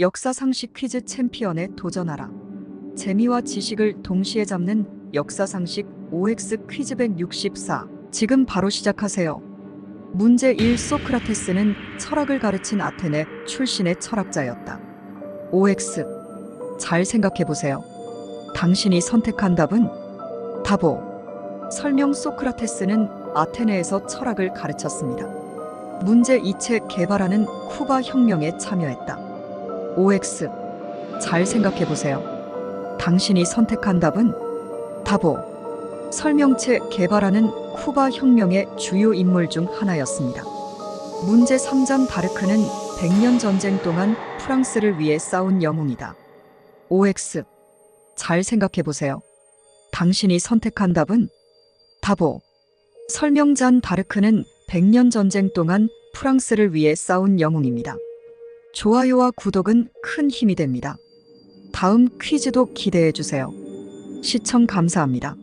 역사 상식 퀴즈 챔피언에 도전하라. 재미와 지식을 동시에 잡는 역사 상식 OX 퀴즈 164. 지금 바로 시작하세요. 문제 1 소크라테스는 철학을 가르친 아테네 출신의 철학자였다. OX. 잘 생각해 보세요. 당신이 선택한 답은 답오. 설명 소크라테스는 아테네에서 철학을 가르쳤습니다. 문제 2채 개발하는 쿠바 혁명에 참여했다. OX. 잘 생각해 보세요. 당신이 선택한 답은 답오. 설명체 개발하는 쿠바 혁명의 주요 인물 중 하나였습니다. 문제 3장 다르크는 100년 전쟁 동안 프랑스를 위해 싸운 영웅이다. OX. 잘 생각해 보세요. 당신이 선택한 답은 답오. 설명잔 다르크는 100년 전쟁 동안 프랑스를 위해 싸운 영웅입니다. 좋아요와 구독은 큰 힘이 됩니다. 다음 퀴즈도 기대해 주세요. 시청 감사합니다.